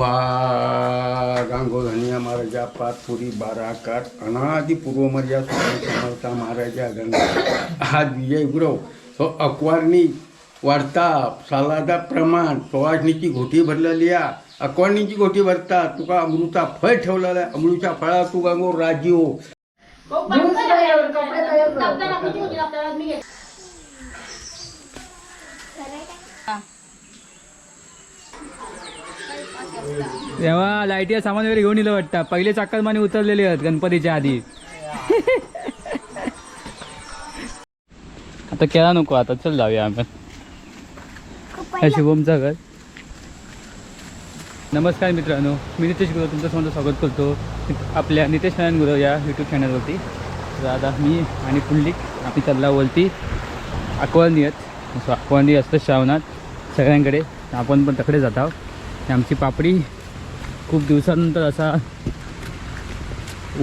बा गांगोधनिया महाराजा बाराकार अनादि पूर्वमर्या स्वामी समर्था महाराजा गंगा. हा विजय गुरव. तो अकवारणी वाढता सालादा प्रमाण सुवासणीची घोटी भरलेली आहे अकवारणीची घोटी भरता तुका अमृता फळ ठेवलेला आहे अमृतच्या फळा तू गांगो राजी तेव्हा लाईटीचं सामान वगैरे घेऊन येलं वाटतं. पहिले चाकल माने उतरलेले आहेत गणपतीच्या आधी. आता केला नको आता चल जाऊया आपण. हा शुभमचा घर. नमस्कार मित्रांनो मी नितेश गुरव तुमचं समोर स्वागत करतो. आपल्या नितेश नारायण गुरव या यूट्यूब चॅनलवरती तर आता मी आणि पुंडलिक आम्ही चालला वरती अकवाळणी आहेत अकवाळणी असतं श्रावणात सगळ्यांकडे. आपण पण तकडे जात आहोत. आमची पापडी खूप दिवसानंतर असा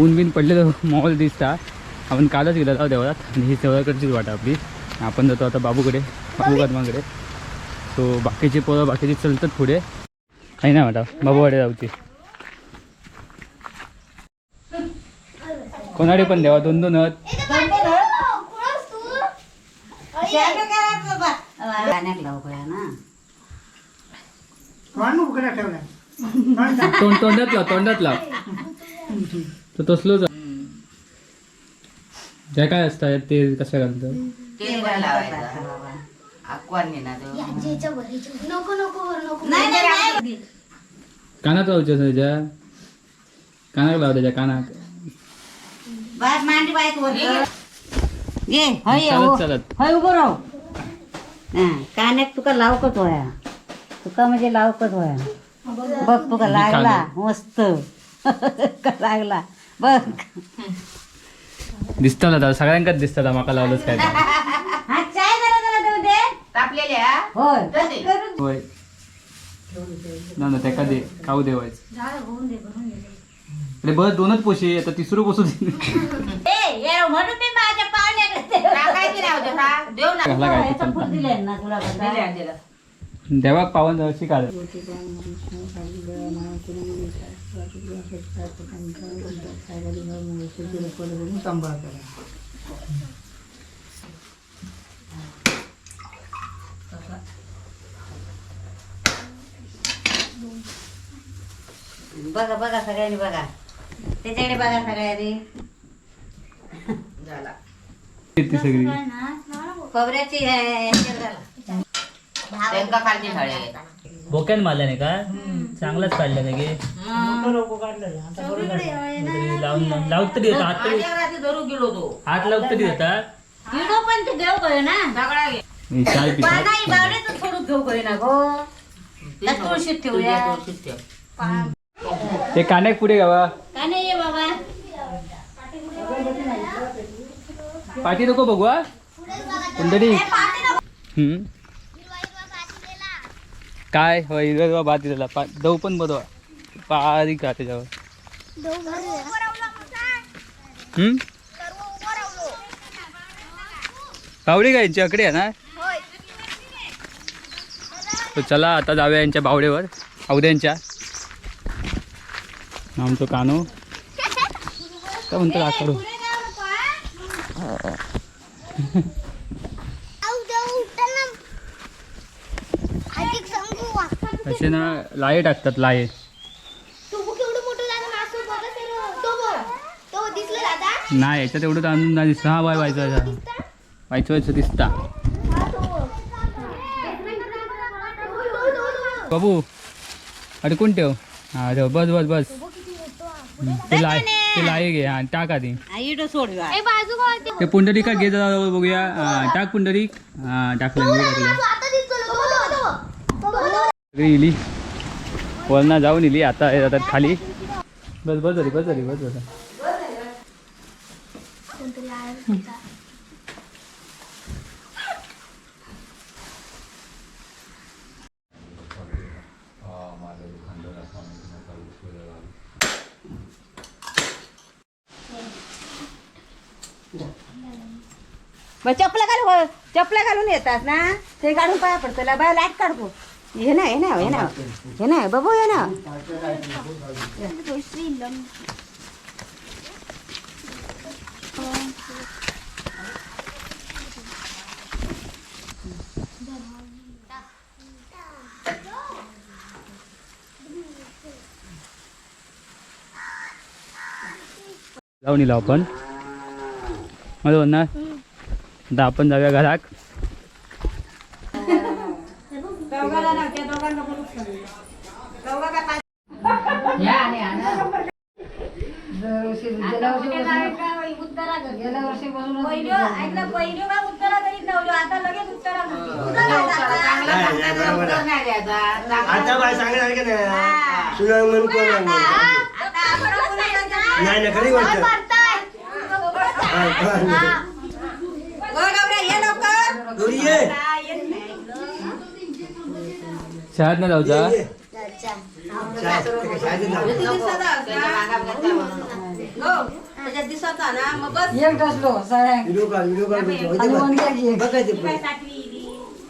ऊन बिन पडलेलं माहोल दिसता. आपण कालच गेलो आहोत देवळात. आणि ही देवळाकडचीच वाट आपली. आपण जातो आता बाबूकडे बाबू कदमाकडे सो बाकीचे पोरं बाकीचे चलतात पुढे. काही नाही वाटा बाबूवाडे जाऊची कोणाडे पण देवा दोन दोन आहेत तोंड तोंडात लाव तोंडात लाव. तर तसलोच ज्या काय असतात ते कसं घालतं? तेल लावायचं. अक्वानी ना तो. नको नको वर नको. नाही नाही, नाही. कानात लावच्या त्याच्या. कानाक लाव त्याच्या कानाक बाय मांडी बाय वर ये हय चालत चालत. हय उभं राहू. हा कान्यात तुका लावकच होया. तुका म्हणजे लावकच होया. बघ तुका लागला. मस्त. का लागला? बघ. दिसतात आता सगळ्यांकाच दिसतात माका लावलंच काय ते. हा चाय जरा जरा देऊ दे. तापलेल्या? होय. होय. ना ना दे खाऊ देवायचं. अरे बस दोनच पोशी आता तिसरं पोसू दे. म्हणून घाला काय देवाक पावन जवळची काढ बघा बघा सगळ्यांनी बघा त्याच्याकडे बघा सगळ्यांनी झाला ती सगळी खोबऱ्याची हे- हे झालं. त्यांका झाडे बोक्यान मारल्या नाही का चांगलाच काढल्या नाही गे लावून लावत तरी येतात हात तरी माझ्या गेलो तो. हात लावत तरी किडो पण तू घेऊ गयो ना? सगळा घे. मी चाय पितात पानाई बावड्याचं थोडं घेऊ गयो ना गो? त्या तुळशीत ठेवूया. तुळशीत ठेव. ते कानाक पुढे गावा. का नाही ये बाबा. पाठी नको बघू हा. कुंडली हम्म. काय होय हिरवा भात दिलेला पा दव पण बदवा. बारीक का त्याच्यावर? बावडी यांची? अकडे आहे ना? तर चला आता जाऊया यांच्या बावडेवर अवद्यांच्या आमचं कानो. काय म्हणतो आकडू अधिक सांगू असे ना लाये टाकतात लाये नाही याच्यात एवढं तांदूळ नाही दिसतं. हा बाय व्हायचं व्हायचं व्हायचं दिसता. तो बाबू अडकून ठेव? हा ठेव. बस बस बस. ते लाय ते लाये घे. हा टाक आधी. हा, ते पुंडरीक घे बघूया. टाक पुंडरीक. हा टाकलं मी सगळी इली. वरना जाऊन इली आता जातात खाली. बस बस झाली बस झाली बस बस चपला घालून चपला घालून येतात ना? ते काढून पाया पडतो. बाय लाइट काढतो. हे ना हे ना हे ना हे ना बाबू हे ना जाऊन येलो आपण मला म्हणणार आता आपण जाऊया घरात आता बाय सांगणार की नाही? सुनाग म्हणून कोण नाही नाही खरी गोष्ट. घरी ये. शाळेत नाही जाऊचा ये. शाळेत शाळेत जाऊ. एक डसलो सगळ्यांक व्हिडिओ कॉल व्हिडिओ कॉल करतो. आणि इथे मुलगा घे. बघ. बघायचे पुढे.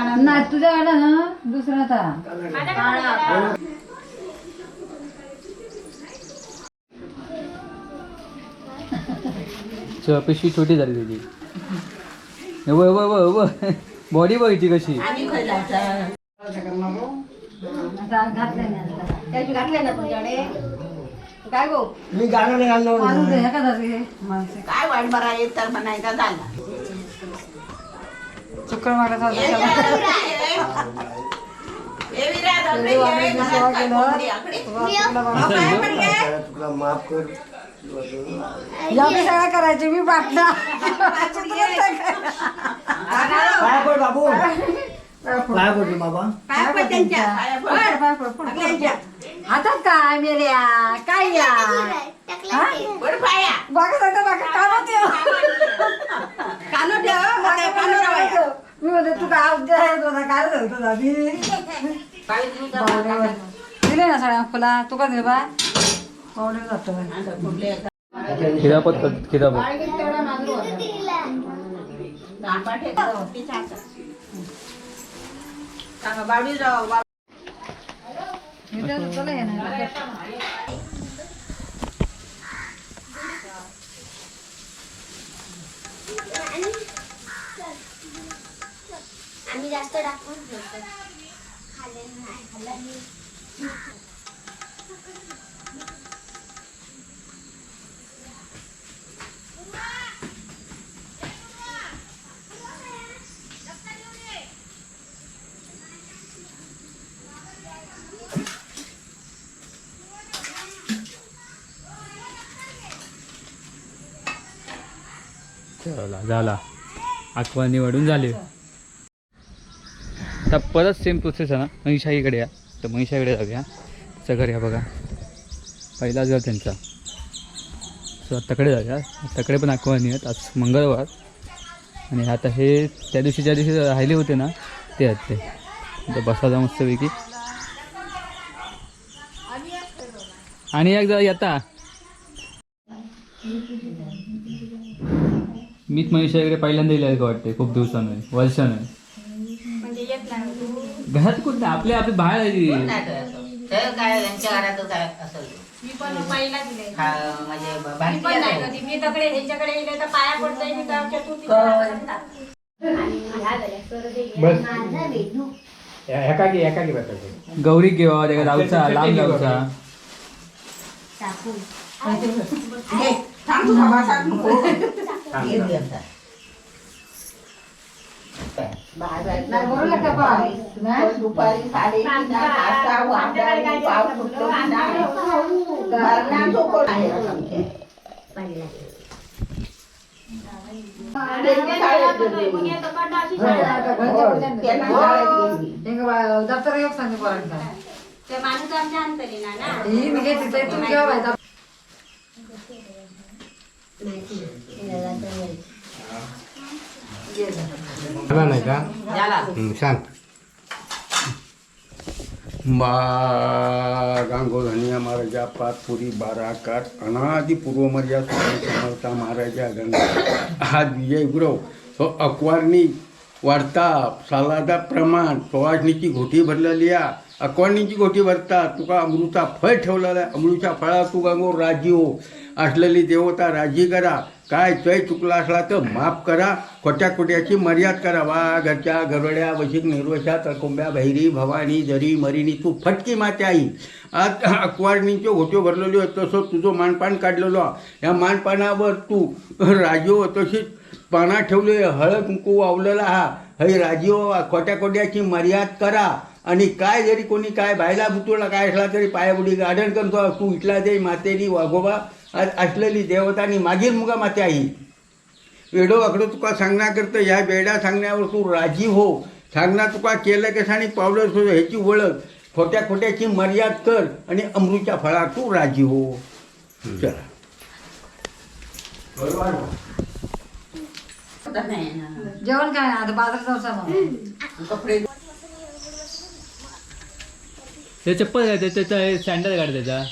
नाही तुझ्या आला ना दुसरा पिशवी छोटी झाली त्याची. व व व व बॉडी बघायची कशी? घातले त्याची घातले ना तुझ्याकडे काय गो? मी गाणं काय वाईट बरा येत तर म्हणायचा झाला. चक्कर मारत होता तुला माफ कर. सगळं करायचे मी पाटणा पाया पड बाबू. पाया पड रे बाबा. हातात काय मेल्या? काय या? बघा बघा कानो ठेव. कानो ठेव. मी म्हणते तू काय उद्या आहे काय धरतो तुझा मी. दिले ना सगळ्या फुला तू का दिले बा. पावडर जातो खिरापत खिरापत. मी तर तुला येणार जास्त टाकून ठेवतो खाल्ले नाही खाल्ले चला झाला आकवा निवडून झाले आता परत सेम प्रोसेस आहे ना? महिषाईकडे या. तर महिषाईकडे जाऊया. त्याचं घर या बघा. पहिलाच घर त्यांचा. सो आत्ताकडे जाऊया. आत्ताकडे पण आकवानी आहेत आज मंगळवार. आणि आता हे त्या दिवशी ज्या दिवशी राहिले होते ना ते आहेत ते. आता बसा जा मस्तपैकी. आणि एकदा येता. मीच मनीषाकडे पहिल्यांदा येईल का वाटते खूप दिवसानं. वर्षानं. घरात कुठं आपले आपली बाहेर आहे. नाही तर काय यांच्या घरातच काय असेल? मी पण पहिला दिले खा- म्हणजे मी पण नाही आहे. कधी. मी तकडे ह्याच्याकडे गेले तर पाया पडतोय मी गावच्या तू तिकडे जातात. एकाकी एकाकी बसायचं गौरी घेवा त्या जाऊचा लांब हे. दुपारी साडेतीन वाजता वादळी पाऊस सुटतो की नाही? धरणाचं कोण आहे आमच्या? त्यांनी शाळेत गेली. त्यांना शाळेत गेली. दप्तर येऊ सांगे पोरांना ते माणूस आमच्या अंतरी ना ना ही मी घेते ते तुम्ही घेऊ बाई, दप्तर. झाला नाही का? हं, सांग बा गांगो धनिया महाराजा पाचपुरी बाराकार अनादी पूर्वमर्या स्वामी समर्था महाराजा गंगा. आज विजय गुरव. सो अकवारणी वाढता सालादा प्रमाण सुवासणीची घोटी भरलेली आहे अकवारणीची घोटी भरता तुका अमृता फळ ठेवलेला आहे. अमृता फळा तू गांगो राजी हो असलेली देवता राजी करा. काय चय चुकला असला तर माफ करा. खोट्या खोट्याची मर्याद करा. वा घरच्या घरड्या वशिक निर्वशा तळकोंब्या बहिरी भवानी जरी मरिणी तू फटकी माते आई. आज अकवारणींच्यो घोट्यो भरलेल्यो तसं तुझं मानपान काढलेलो. ह्या या मानपानावर तू राजीव तशीच पाना ठेवले हळद कुंकू वावलेला हा. हय राजीव खोट्या खोट्याची मर्याद करा. आणि काय जरी कोणी काय बायला बुतुळा काय असला तरी पायाबुडी गार्डन करतो. तू इथला दे मातेनी वाघोबा. असलेली देवता आणि मागील मुगा माते आई. वेडो वाकडं तुका सांगण्याकरता ह्या बेडा सांगण्यावर तू राजी हो. सांगणार तुका केलं कसं आणि पावलं सो ह्याची ओळख. खोट्या खोट्याची मर्याद कर आणि अमृतच्या फळा तू राजी हो. चला. जेवण काय आता? बाजारात जाऊ सांग ते चप्पल काय त्याचा सँडल काढ त्याचा.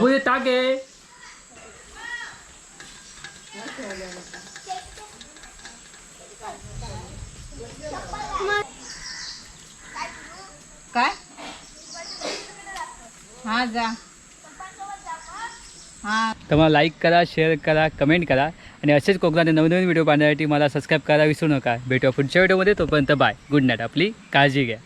हे आहे काय? हा जा. हा. तर मला लाईक करा शेअर करा कमेंट करा. आणि असेच कोकणात नवीन नवीन व्हिडिओ पाहण्यासाठी मला सबस्क्राईब करायला विसरू नका. भेटूया पुढच्या व्हिडिओमध्ये तोपर्यंत बाय गुड नाईट आपली काळजी घ्या.